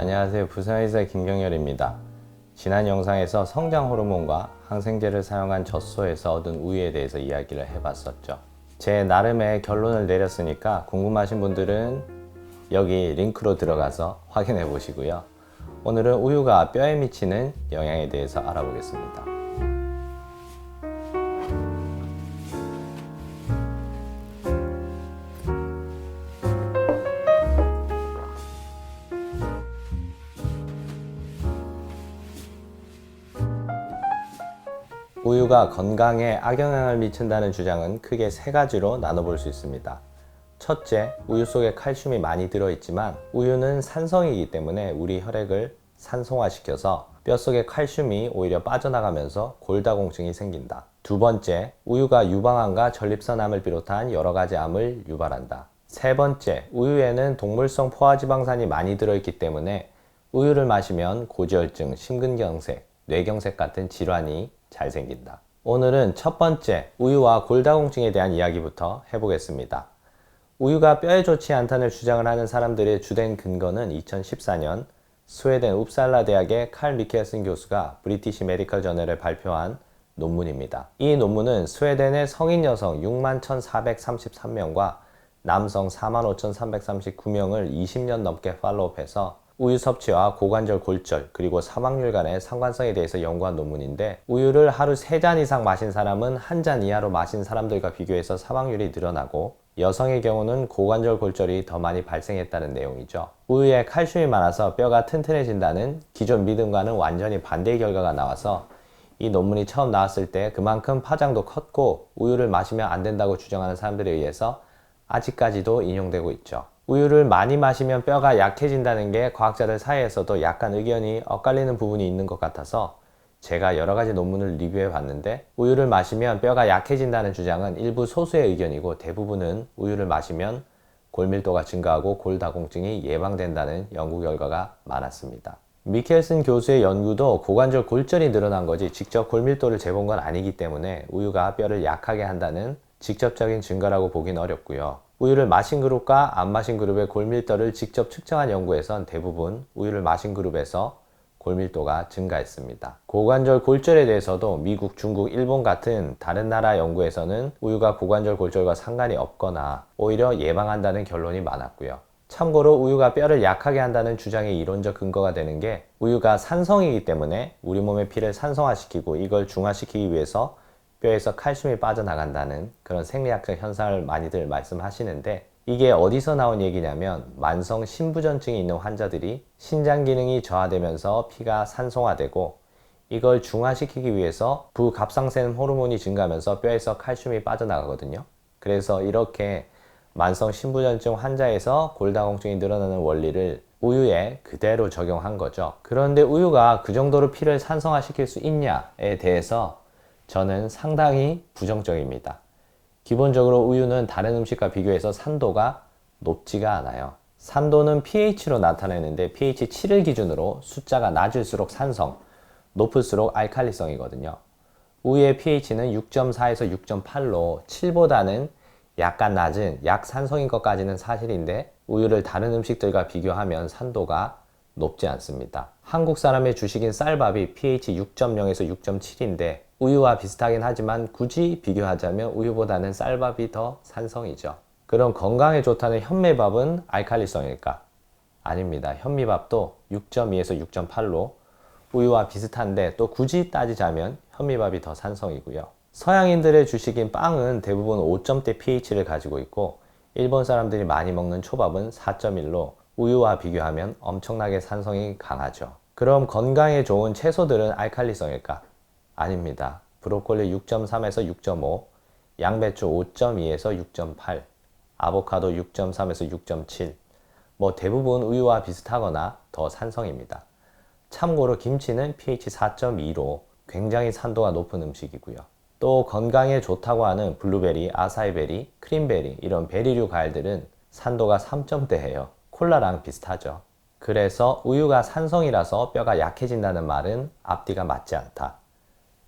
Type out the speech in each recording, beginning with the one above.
안녕하세요. 부산의사 김경열입니다. 지난 영상에서 성장 호르몬과 항생제를 사용한 젖소에서 얻은 우유에 대해서 이야기를 해봤었죠. 제 나름의 결론을 내렸으니까 궁금하신 분들은 여기 링크로 들어가서 확인해 보시고요. 오늘은 우유가 뼈에 미치는 영향에 대해서 알아보겠습니다. 우유가 건강에 악영향을 미친다는 주장은 크게 세 가지로 나눠볼 수 있습니다. 첫째, 우유 속에 칼슘이 많이 들어있지만 우유는 산성이기 때문에 우리 혈액을 산성화시켜서 뼛속의 칼슘이 오히려 빠져나가면서 골다공증이 생긴다. 두 번째, 우유가 유방암과 전립선암을 비롯한 여러 가지 암을 유발한다. 세 번째, 우유에는 동물성 포화지방산이 많이 들어있기 때문에 우유를 마시면 고지혈증, 심근경색, 뇌경색 같은 질환이 잘 생긴다. 오늘은 첫 번째 우유와 골다공증에 대한 이야기부터 해보겠습니다. 우유가 뼈에 좋지 않다는 주장을 하는 사람들의 주된 근거는 2014년 스웨덴 웁살라 대학의 칼 미켈슨 교수가 브리티시 메디컬 저널에 발표한 논문입니다. 이 논문은 스웨덴의 성인 여성 6만 1,433명과 남성 4만 5,339명을 20년 넘게 팔로우해서 우유 섭취와 고관절 골절 그리고 사망률 간의 상관성에 대해서 연구한 논문인데 우유를 하루 3잔 이상 마신 사람은 한잔 이하로 마신 사람들과 비교해서 사망률이 늘어나고 여성의 경우는 고관절 골절이 더 많이 발생했다는 내용이죠. 우유에 칼슘이 많아서 뼈가 튼튼해진다는 기존 믿음과는 완전히 반대의 결과가 나와서 이 논문이 처음 나왔을 때 그만큼 파장도 컸고 우유를 마시면 안 된다고 주장하는 사람들에 의해서 아직까지도 인용되고 있죠. 우유를 많이 마시면 뼈가 약해진다는 게 과학자들 사이에서도 약간 의견이 엇갈리는 부분이 있는 것 같아서 제가 여러 가지 논문을 리뷰해 봤는데 우유를 마시면 뼈가 약해진다는 주장은 일부 소수의 의견이고 대부분은 우유를 마시면 골밀도가 증가하고 골다공증이 예방된다는 연구 결과가 많았습니다. 미켈슨 교수의 연구도 고관절 골절이 늘어난 거지 직접 골밀도를 재본 건 아니기 때문에 우유가 뼈를 약하게 한다는 직접적인 증거라고 보긴 어렵고요. 우유를 마신 그룹과 안 마신 그룹의 골밀도를 직접 측정한 연구에선 대부분 우유를 마신 그룹에서 골밀도가 증가했습니다. 고관절 골절에 대해서도 미국, 중국, 일본 같은 다른 나라 연구에서는 우유가 고관절 골절과 상관이 없거나 오히려 예방한다는 결론이 많았고요. 참고로 우유가 뼈를 약하게 한다는 주장의 이론적 근거가 되는 게 우유가 산성이기 때문에 우리 몸의 피를 산성화시키고 이걸 중화시키기 위해서 뼈에서 칼슘이 빠져나간다는 그런 생리학적 현상을 많이들 말씀하시는데 이게 어디서 나온 얘기냐면 만성 신부전증이 있는 환자들이 신장 기능이 저하되면서 피가 산성화되고 이걸 중화시키기 위해서 부갑상센 호르몬이 증가하면서 뼈에서 칼슘이 빠져나가거든요. 그래서 이렇게 만성 신부전증 환자에서 골다공증이 늘어나는 원리를 우유에 그대로 적용한 거죠. 그런데 우유가 그 정도로 피를 산성화시킬 수 있냐에 대해서 저는 상당히 부정적입니다. 기본적으로 우유는 다른 음식과 비교해서 산도가 높지가 않아요. 산도는 pH로 나타내는데 pH 7을 기준으로 숫자가 낮을수록 산성, 높을수록 알칼리성이거든요. 우유의 pH는 6.4에서 6.8로 7보다는 약간 낮은 약산성인 것까지는 사실인데 우유를 다른 음식들과 비교하면 산도가 높지 않습니다. 한국 사람의 주식인 쌀밥이 pH 6.0에서 6.7인데 우유와 비슷하긴 하지만 굳이 비교하자면 우유보다는 쌀밥이 더 산성이죠. 그럼 건강에 좋다는 현미밥은 알칼리성일까? 아닙니다. 현미밥도 6.2에서 6.8로 우유와 비슷한데 또 굳이 따지자면 현미밥이 더 산성이고요. 서양인들의 주식인 빵은 대부분 5점대 pH를 가지고 있고 일본 사람들이 많이 먹는 초밥은 4.1로 우유와 비교하면 엄청나게 산성이 강하죠. 그럼 건강에 좋은 채소들은 알칼리성일까? 아닙니다. 브로콜리 6.3에서 6.5, 양배추 5.2에서 6.8, 아보카도 6.3에서 6.7. 뭐 대부분 우유와 비슷하거나 더 산성입니다. 참고로 김치는 pH 4.2로 굉장히 산도가 높은 음식이고요. 또 건강에 좋다고 하는 블루베리, 아사이베리, 크림베리 이런 베리류 과일들은 산도가 3점대예요. 콜라랑 비슷하죠. 그래서 우유가 산성이라서 뼈가 약해진다는 말은 앞뒤가 맞지 않다.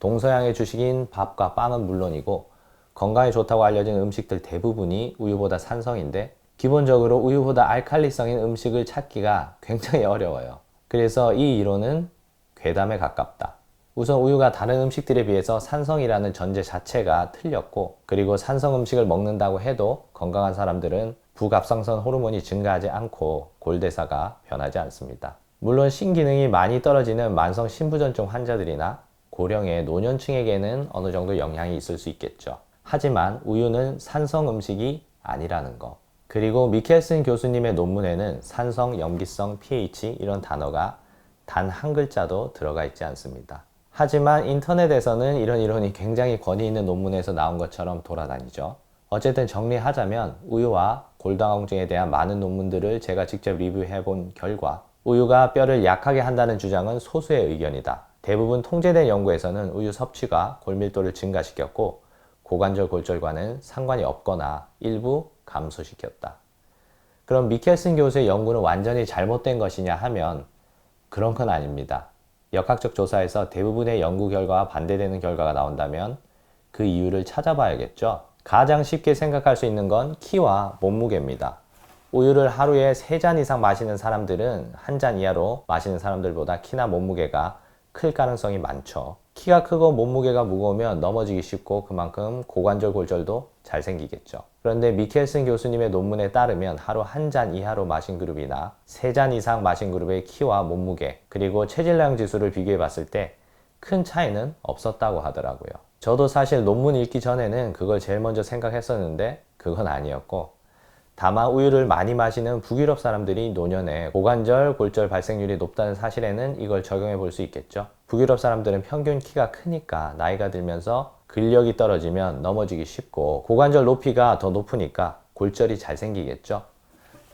동서양의 주식인 밥과 빵은 물론이고 건강에 좋다고 알려진 음식들 대부분이 우유보다 산성인데 기본적으로 우유보다 알칼리성인 음식을 찾기가 굉장히 어려워요. 그래서 이 이론은 괴담에 가깝다. 우선 우유가 다른 음식들에 비해서 산성이라는 전제 자체가 틀렸고, 그리고 산성 음식을 먹는다고 해도 건강한 사람들은 부갑상선 호르몬이 증가하지 않고 골대사가 변하지 않습니다. 물론 신기능이 많이 떨어지는 만성 신부전증 환자들이나 고령의 노년층에게는 어느 정도 영향이 있을 수 있겠죠. 하지만 우유는 산성 음식이 아니라는 거. 그리고 미켈슨 교수님의 논문에는 산성, 염기성, pH 이런 단어가 단 한 글자도 들어가 있지 않습니다. 하지만 인터넷에서는 이런 이론이 굉장히 권위 있는 논문에서 나온 것처럼 돌아다니죠. 어쨌든 정리하자면 우유와 골다공증에 대한 많은 논문들을 제가 직접 리뷰해 본 결과 우유가 뼈를 약하게 한다는 주장은 소수의 의견이다. 대부분 통제된 연구에서는 우유 섭취가 골밀도를 증가시켰고 고관절 골절과는 상관이 없거나 일부 감소시켰다. 그럼 미켈슨 교수의 연구는 완전히 잘못된 것이냐 하면 그런 건 아닙니다. 역학적 조사에서 대부분의 연구 결과와 반대되는 결과가 나온다면 그 이유를 찾아봐야겠죠. 가장 쉽게 생각할 수 있는 건 키와 몸무게입니다. 우유를 하루에 3잔 이상 마시는 사람들은 한잔 이하로 마시는 사람들보다 키나 몸무게가 클 가능성이 많죠. 키가 크고 몸무게가 무거우면 넘어지기 쉽고 그만큼 고관절 골절도 잘 생기겠죠. 그런데 미켈슨 교수님의 논문에 따르면 하루 한 잔 이하로 마신 그룹이나 세 잔 이상 마신 그룹의 키와 몸무게 그리고 체질량 지수를 비교해 봤을 때 큰 차이는 없었다고 하더라고요. 저도 사실 논문 읽기 전에는 그걸 제일 먼저 생각했었는데 그건 아니었고 다만 우유를 많이 마시는 북유럽 사람들이 노년에 고관절, 골절 발생률이 높다는 사실에는 이걸 적용해 볼 수 있겠죠. 북유럽 사람들은 평균 키가 크니까 나이가 들면서 근력이 떨어지면 넘어지기 쉽고 고관절 높이가 더 높으니까 골절이 잘 생기겠죠.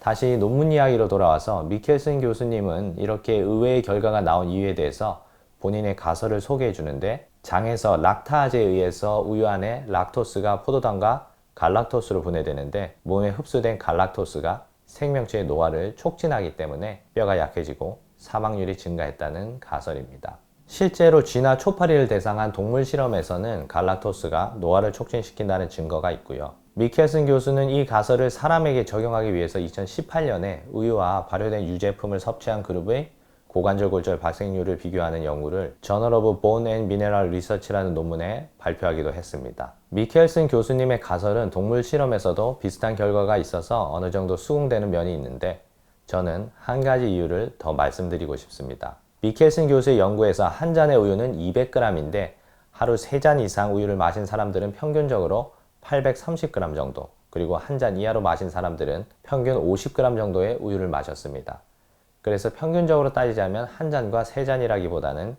다시 논문 이야기로 돌아와서 미켈슨 교수님은 이렇게 의외의 결과가 나온 이유에 대해서 본인의 가설을 소개해 주는데 장에서 락타아제에 의해서 우유 안에 락토스가 포도당과 갈락토스로 분해되는데 몸에 흡수된 갈락토스가 생명체의 노화를 촉진하기 때문에 뼈가 약해지고 사망률이 증가했다는 가설입니다. 실제로 쥐나 초파리를 대상한 동물 실험에서는 갈락토스가 노화를 촉진시킨다는 증거가 있고요. 미켈슨 교수는 이 가설을 사람에게 적용하기 위해서 2018년에 우유와 발효된 유제품을 섭취한 그룹의 고관절 골절 발생률을 비교하는 연구를 Journal of Bone and Mineral Research라는 논문에 발표하기도 했습니다. 미켈슨 교수님의 가설은 동물 실험에서도 비슷한 결과가 있어서 어느 정도 수긍되는 면이 있는데 저는 한 가지 이유를 더 말씀드리고 싶습니다. 미켈슨 교수의 연구에서 한 잔의 우유는 200g인데 하루 3잔 이상 우유를 마신 사람들은 평균적으로 830g 정도, 그리고 한 잔 이하로 마신 사람들은 평균 50g 정도의 우유를 마셨습니다. 그래서 평균적으로 따지자면 한 잔과 세 잔이라기보다는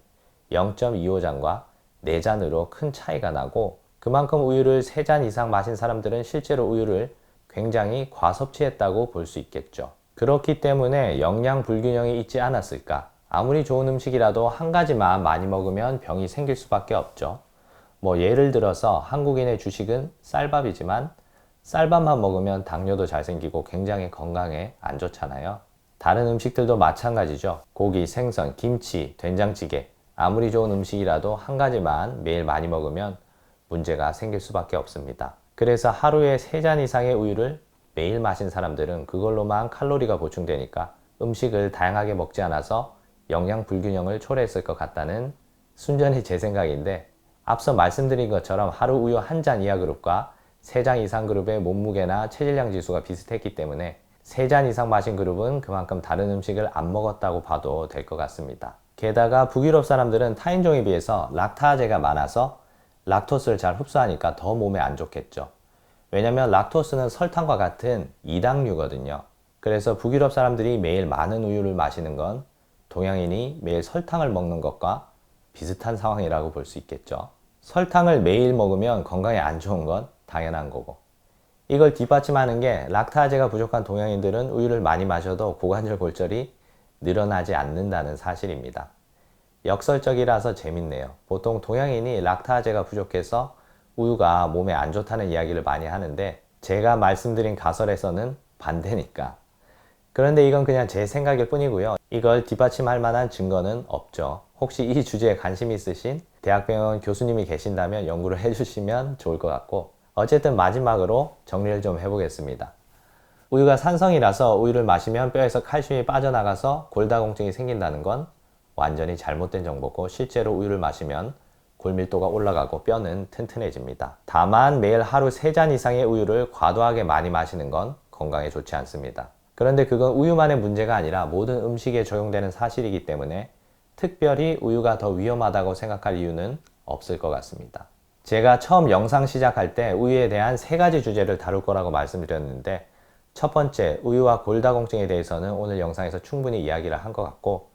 0.25잔과 4잔으로 큰 차이가 나고 그만큼 우유를 3잔 이상 마신 사람들은 실제로 우유를 굉장히 과섭취했다고 볼 수 있겠죠. 그렇기 때문에 영양 불균형이 있지 않았을까? 아무리 좋은 음식이라도 한 가지만 많이 먹으면 병이 생길 수밖에 없죠. 뭐 예를 들어서 한국인의 주식은 쌀밥이지만 쌀밥만 먹으면 당뇨도 잘 생기고 굉장히 건강에 안 좋잖아요. 다른 음식들도 마찬가지죠. 고기, 생선, 김치, 된장찌개. 아무리 좋은 음식이라도 한 가지만 매일 많이 먹으면 문제가 생길 수밖에 없습니다. 그래서 하루에 3잔 이상의 우유를 매일 마신 사람들은 그걸로만 칼로리가 보충되니까 음식을 다양하게 먹지 않아서 영양 불균형을 초래했을 것 같다는 순전히 제 생각인데 앞서 말씀드린 것처럼 하루 우유 한 잔 이하 그룹과 3잔 이상 그룹의 몸무게나 체질량 지수가 비슷했기 때문에 3잔 이상 마신 그룹은 그만큼 다른 음식을 안 먹었다고 봐도 될 것 같습니다. 게다가 북유럽 사람들은 타인종에 비해서 락타아제가 많아서 락토스를 잘 흡수하니까 더 몸에 안 좋겠죠. 왜냐면 락토스는 설탕과 같은 이당류거든요. 그래서 북유럽 사람들이 매일 많은 우유를 마시는 건 동양인이 매일 설탕을 먹는 것과 비슷한 상황이라고 볼 수 있겠죠. 설탕을 매일 먹으면 건강에 안 좋은 건 당연한 거고. 이걸 뒷받침하는 게 락타아제가 부족한 동양인들은 우유를 많이 마셔도 고관절 골절이 늘어나지 않는다는 사실입니다. 역설적이라서 재밌네요. 보통 동양인이 락타아제가 부족해서 우유가 몸에 안 좋다는 이야기를 많이 하는데 제가 말씀드린 가설에서는 반대니까. 그런데 이건 그냥 제 생각일 뿐이고요. 이걸 뒷받침할 만한 증거는 없죠. 혹시 이 주제에 관심 있으신 대학병원 교수님이 계신다면 연구를 해주시면 좋을 것 같고 어쨌든 마지막으로 정리를 좀 해보겠습니다. 우유가 산성이라서 우유를 마시면 뼈에서 칼슘이 빠져나가서 골다공증이 생긴다는 건 완전히 잘못된 정보고 실제로 우유를 마시면 골밀도가 올라가고 뼈는 튼튼해집니다. 다만 매일 하루 3잔 이상의 우유를 과도하게 많이 마시는 건 건강에 좋지 않습니다. 그런데 그건 우유만의 문제가 아니라 모든 음식에 적용되는 사실이기 때문에 특별히 우유가 더 위험하다고 생각할 이유는 없을 것 같습니다. 제가 처음 영상 시작할 때 우유에 대한 세 가지 주제를 다룰 거라고 말씀드렸는데 첫 번째 우유와 골다공증에 대해서는 오늘 영상에서 충분히 이야기를 한 것 같고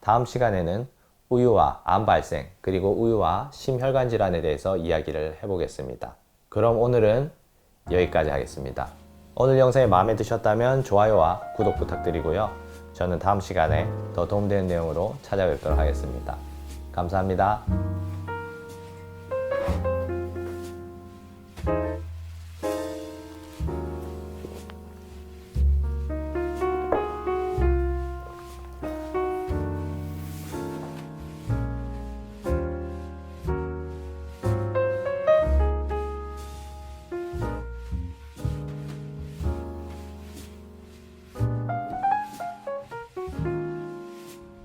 다음 시간에는 우유와 암 발생 그리고 우유와 심혈관 질환에 대해서 이야기를 해보겠습니다. 그럼 오늘은 여기까지 하겠습니다. 오늘 영상이 마음에 드셨다면 좋아요와 구독 부탁드리고요. 저는 다음 시간에 더 도움되는 내용으로 찾아뵙도록 하겠습니다. 감사합니다.